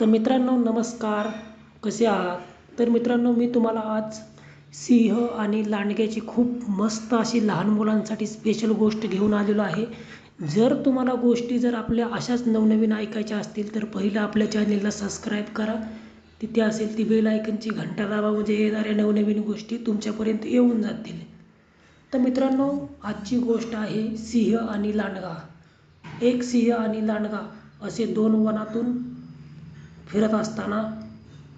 तर मित्रांनो नमस्कार. कसे आहात? तर मित्रांनो मी तुम्हाला आज सिंह आणि लांडग्याची खूप मस्त अशी लहान मुलांसाठी स्पेशल गोष्ट घेऊन आलेलो आहे. जर तुम्हाला गोष्टी जर आपल्या अशाच नवनवीन ऐकायच्या असतील तर पहिलं आपल्या चॅनेलला सबस्क्राईब करा. तिथे असेल ती बेल आयकनची घंटा दाबा म्हणजे येणाऱ्या नवनवीन गोष्टी तुमच्यापर्यंत येऊन जातील. तर मित्रांनो आजची गोष्ट आहे सिंह आणि लांडगा. एक सिंह आणि लांडगा असे दोन वनातून फिरत असताना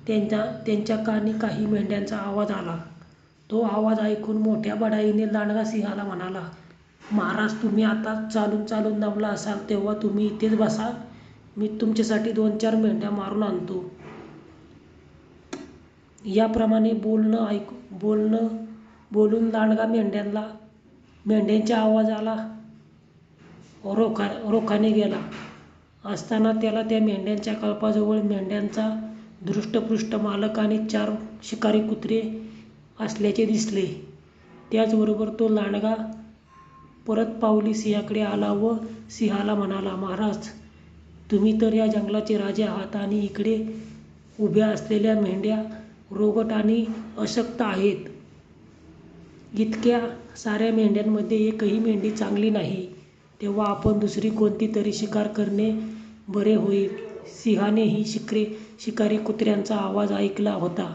त्यांच्या त्यांच्या कानी काही मेंढ्यांचा आवाज आला. तो आवाज ऐकून मोठ्या बडाईने लांडगा सिंहाला म्हणाला महाराज तुम्ही आता चालून चालून दमला असाल तेव्हा तुम्ही इथेच बसा. मी तुमच्यासाठी दोन चार मेंढ्या मारून आणतो. याप्रमाणे बोलणं ऐकू बोलणं बोलून लांडगा मेंढ्यांना मेंढ्यांच्या आवाजाला रोखा रोखाने गेला. असताना त्याला त्या मेंढ्यांच्या कळपाजवळ मेंढ्यांचा दृष्टपुष्ट मालक आणि चार शिकारी कुत्रे असल्याचे दिसले. त्याचबरोबर तो लांडगा परत पावली सिंहाकडे आला व सिंहाला म्हणाला महाराज तुम्ही तर या जंगलाचे राजे आहात आणि इकडे उभ्या असलेल्या मेंढ्या रोगट आणि अशक्त आहेत. इतक्या साऱ्या मेंढ्यांमध्ये एकही मेंढी चांगली नाही. तेव्हा आपण दुसरी कोणती तरी शिकार करणे बरे होईल. सिंहाने ही शिकरे शिकारी कुत्र्यांचा आवाज ऐकला होता.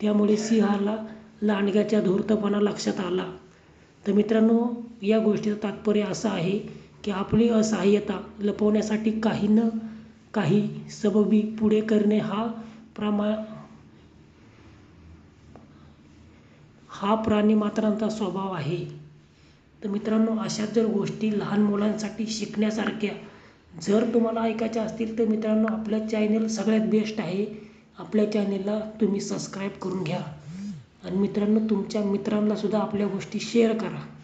त्यामुळे सिंहाला लांडग्याचा धूर्तपणा लक्षात आला. तर मित्रांनो या गोष्टीचं तात्पर्य असं आहे की आपली असहाय्यता लपवण्यासाठी काही न काही सबबी पुढे करणे हा प्रमा हा प्राणीमात्रांचा स्वभाव आहे. तर मित्रांनो अशा जर गोष्टी लहान मुलांसाठी शिकण्यासारख्या जर तुम्हाला ऐकायच्या असतील तर मित्रांनो आपलं चॅनल सगळ्यात बेस्ट आहे. आपल्या चॅनलला तुम्ही सबस्क्राईब करून घ्या. आणि मित्रांनो तुमच्या मित्रांनासुद्धा आपल्या गोष्टी शेअर करा.